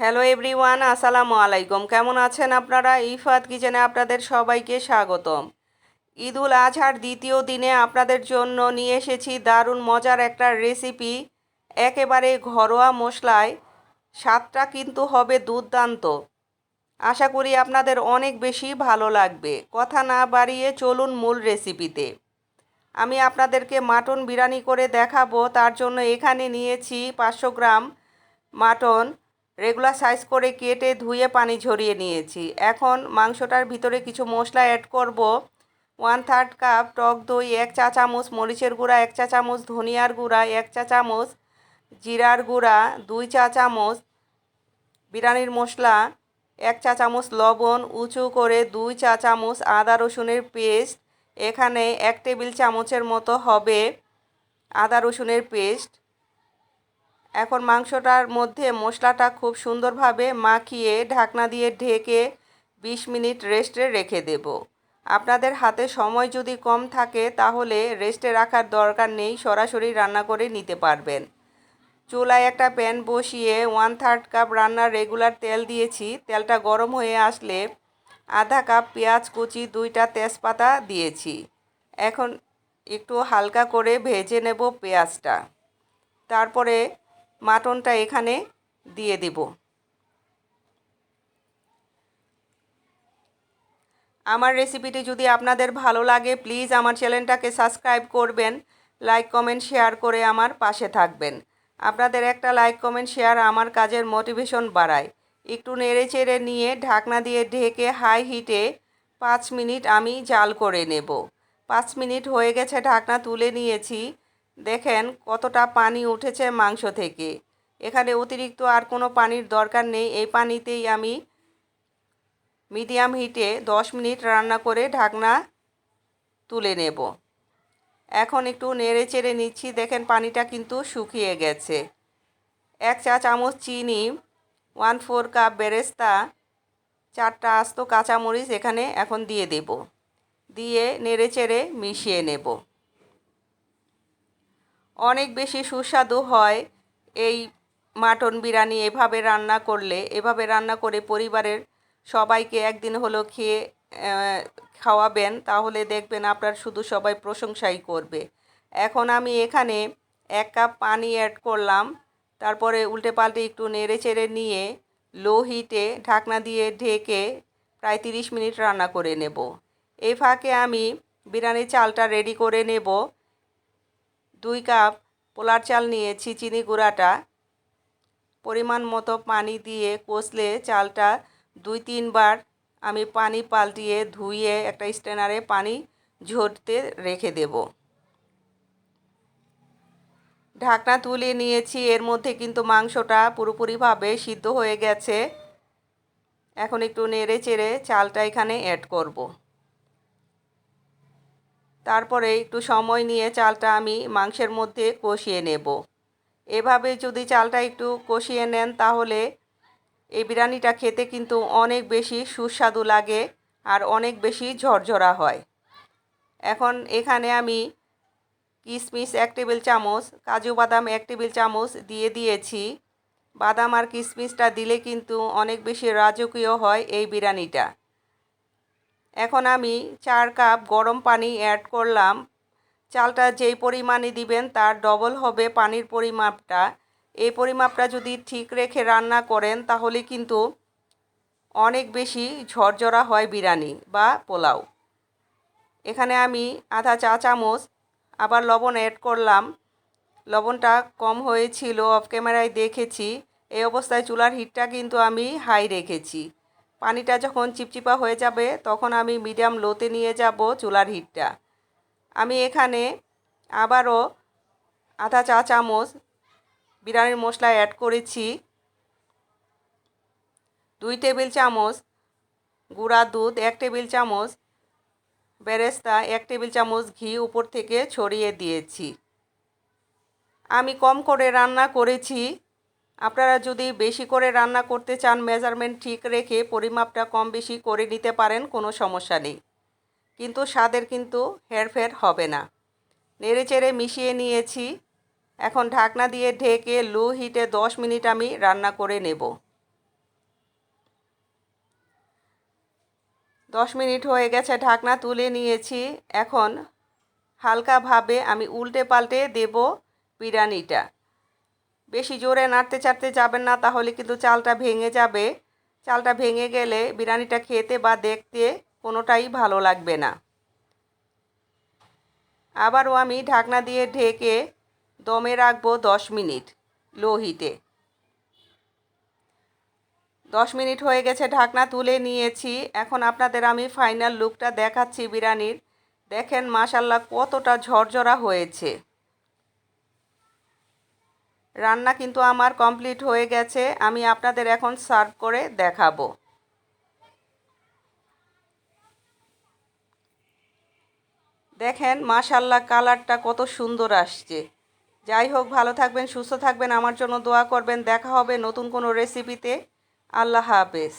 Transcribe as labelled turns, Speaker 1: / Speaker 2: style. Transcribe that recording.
Speaker 1: Hello everyone আসসালামু আলাইকুম। কেমন আছেন আপনারা? ইফাত কিচেনে আপনাদের সবাইকে স্বাগতম। ঈদুল আজহার দ্বিতীয় দিনে আপনাদের জন্য নিয়ে এসেছি দারুণ মজার একটা রেসিপি একেবারে ঘরোয়া মশলায়। স্বাদটা কিন্তু হবে দুর্দান্ত। আশা করি আপনাদের অনেক বেশি ভালো লাগবে। কথা না বাড়িয়ে চলুন মূল রেসিপিতে আমি আপনাদেরকে মাটন বিরিয়ানি করে দেখাবো। তার জন্য এখানে নিয়েছি পাঁচশো গ্রাম মাটন। রেগুলার সাইজ করে কেটে ধুয়ে পানি ঝরিয়ে নিয়েছি। এখন মাংসটার ভিতরে কিছু মশলা অ্যাড করব। ওয়ান থার্ড কাপ টক দই, এক চা চামচ মরিচের গুঁড়া, এক চা চামচ ধনিয়ার গুঁড়া, এক চা চামচ জিরার গুঁড়া, দুই চা চামচ বিরিয়ানির মশলা, এক চা চামচ লবণ, উঁচু করে দুই চা চামচ আদা রসুনের পেস্ট। এখানে এক টেবিল চামচের মতো হবে আদা রসুনের পেস্ট। এখন মাংসটার মধ্যে মশলাটা খুব সুন্দরভাবে মাখিয়ে ঢাকনা দিয়ে ঢেকে বিশ মিনিট রেস্টে রেখে দেব। আপনাদের হাতে সময় যদি কম থাকে তাহলে রেস্টে রাখার দরকার নেই, সরাসরি রান্না করে নিতে পারবেন। চুলায় একটা প্যান বসিয়ে ওয়ান থার্ড কাপ রান্নার রেগুলার তেল দিয়েছি। তেলটা গরম হয়ে আসলে আধা কাপ পেঁয়াজ কুচি, দুইটা তেজপাতা দিয়েছি। এখন একটু হালকা করে ভেজে নেব পেঁয়াজটা। তারপরে মাটনটা এখানে দিয়ে দেব। আমার রেসিপিটি যদি আপনাদের ভালো লাগে, প্লিজ আমার চ্যানেলটাকে সাবস্ক্রাইব করবেন, লাইক, কমেন্ট, শেয়ার করে আমার পাশে থাকবেন। আপনাদের একটা লাইক, কমেন্ট, শেয়ার আমার কাজের মোটিভেশন বাড়ায়। একটু নেড়ে চেড়ে নিয়ে ঢাকনা দিয়ে ঢেকে হাই হিটে পাঁচ মিনিট আমি জাল করে নেব। পাঁচ মিনিট হয়ে গেছে, ঢাকনা তুলে নিয়েছি। দেখেন কতটা পানি উঠেছে মাংস থেকে। এখানে অতিরিক্ত আর কোনো পানির দরকার নেই। এই পানিতেই আমি মিডিয়াম হিটে দশ মিনিট রান্না করে ঢাকনা তুলে নেব। এখন একটু নেড়ে চেড়ে নিচ্ছি। দেখেন পানিটা কিন্তু শুকিয়ে গেছে। এক চা চামচ চিনি, ওয়ান ফোর কাপ বেরেস্তা, চারটা আস্ত কাঁচামরিচ এখানে এখন দিয়ে দেব। দিয়ে নেড়ে চেড়ে মিশিয়ে নেব। অনেক বেশি সুস্বাদু হয় এই মাটন বিরিয়ানি এভাবে রান্না করলে, এভাবে রান্না করে পরিবারের সবাইকে একদিন হলো খেয়ে খাওয়াবেন, তাহলে দেখবেন আপনার শুধু সবাই প্রশংসাই করবে। এখন আমি এখানে এক কাপ পানি অ্যাড করলাম, তারপরে উল্টে পাল্টে একটু নেড়ে চেড়ে নিয়ে লো হিটে ঢাকনা দিয়ে ঢেকে প্রায় তিরিশ মিনিট রান্না করে নেব। এই ফাঁকে আমি বিরিয়ানির চালটা রেডি করে নেব। দুই কাপ পোলার চাল নিয়েছি, চিনি গুঁড়াটা। পরিমাণ মতো পানি দিয়ে কষলে চালটা দুই তিনবার আমি পানি পাল্টিয়ে ধুয়ে একটা স্ট্যানারে পানি ঝরতে রেখে দেব। ঢাকনা তুলে নিয়েছি, এর মধ্যে কিন্তু মাংসটা পুরোপুরিভাবে সিদ্ধ হয়ে গেছে। এখন একটু নেড়ে চেড়ে চালটা এখানে অ্যাড করব। তারপরে একটু সময় নিয়ে চালটা আমি মাংসের মধ্যে কষিয়ে নেব। এভাবে যদি চালটা একটু কষিয়ে নেন তাহলে এই বিরিয়ানিটা খেতে কিন্তু অনেক বেশি সুস্বাদু লাগে আর অনেক বেশি ঝরঝরা হয়। এখন এখানে আমি কিশমিশ এক টেবিল চামচ, কাজু বাদাম এক টেবিল চামচ দিয়ে দিয়েছি। বাদাম আর কিশমিশটা দিলে কিন্তু অনেক বেশি রাজকীয় হয় এই বিরিয়ানিটা। এখন আমি চার কাপ গরম পানি অ্যাড করলাম। চালটা যেই পরিমাণে দিবেন তার ডবল হবে পানির পরিমাপটা। এই পরিমাপটা যদি ঠিক রেখে রান্না করেন তাহলে কিন্তু অনেক বেশি ঝরঝরা হয় বিরিয়ানি বা পোলাও। এখানে আমি আধা চা চামচ আবার লবণ অ্যাড করলাম। লবণটা কম হয়েছিল অফ ক্যামেরায় দেখেছি। এই অবস্থায় চুলার হিটটা কিন্তু আমি হাই রেখেছি। পানিটা যখন চিপচিপা হয়ে যাবে, তখন আমি মিডিয়াম লোতে নিয়ে যাব চুলার হিটটা। আমি এখানে আবারও আধা চা চামচ বিরিয়ানির মশলা অ্যাড করেছি। দুই টেবিল চামচ গুঁড়া দুধ, এক টেবিল চামচ বেরেস্তা, এক টেবিল চামচ ঘি উপর থেকে ছড়িয়ে দিয়েছি। আমি কম করে রান্না করেছি। আপনারা যদি বেশি করে রান্না করতে চান, মেজারমেন্ট ঠিক রেখে পরিমাপটা কম বেশি করে নিতে পারেন, কোনো সমস্যা নেই। কিন্তু স্বাদের কিন্তু হেরফের হবে না। নেড়েচেড়ে মিশিয়ে নিয়েছি। এখন ঢাকনা দিয়ে ঢেকে লো হিটে 10 মিনিট আমি রান্না করে নেব। 10 মিনিট হয়ে গেছে, ঢাকনা তুলে নিয়েছি। এখন হালকাভাবে আমি উল্টে পাল্টে দেব বিরিয়ানিটা। বেশি জোরে নাড়তে চাড়তে যাবেন না, তাহলে কিন্তু চালটা ভেঙে যাবে। চালটা ভেঙে গেলে বিরিয়ানিটা খেতে বা দেখতে কোনোটাই ভালো লাগবে না। আবারও আমি ঢাকনা দিয়ে ঢেকে দমে রাখব দশ মিনিট লো হিটে দশ মিনিট হয়ে গেছে ঢাকনা তুলে নিয়েছি। এখন আপনাদের আমি ফাইনাল লুকটা দেখাচ্ছি বিরিয়ানির। দেখেন মাশাল্লাহ কতটা ঝরঝরা হয়েছে। রান্না কিন্তু আমার কমপ্লিট হয়ে গেছে। আমি আপনাদের এখন সার্ভ করে দেখাবো। দেখেন মাশাল্লাহ কালারটা কত সুন্দর আসছে। যাই হোক, ভালো থাকবেন, সুস্থ থাকবেন। আমার জন্য দোয়া করবেন। দেখা হবে নতুন কোনো রেসিপিতে আল্লাহ হাফেজ।